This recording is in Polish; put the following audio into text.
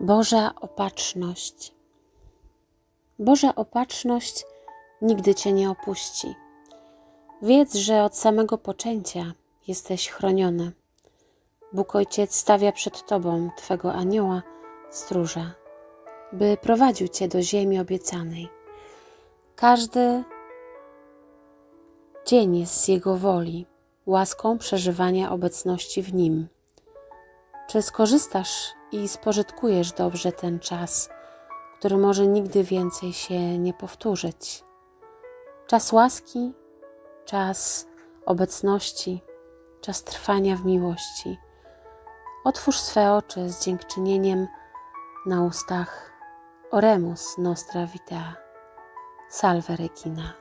Boża opatrzność. Boża opatrzność nigdy Cię nie opuści. Wiedz, że od samego poczęcia jesteś chroniony. Bóg Ojciec stawia przed Tobą Twego anioła, stróża, by prowadził Cię do ziemi obiecanej. Każdy dzień jest z Jego woli, łaską przeżywania obecności w Nim. Czy skorzystasz i spożytkujesz dobrze ten czas, który może nigdy więcej się nie powtórzyć? Czas łaski, czas obecności, czas trwania w miłości. Otwórz swe oczy z dziękczynieniem na ustach Oremus Nostra Vita. Salve Regina.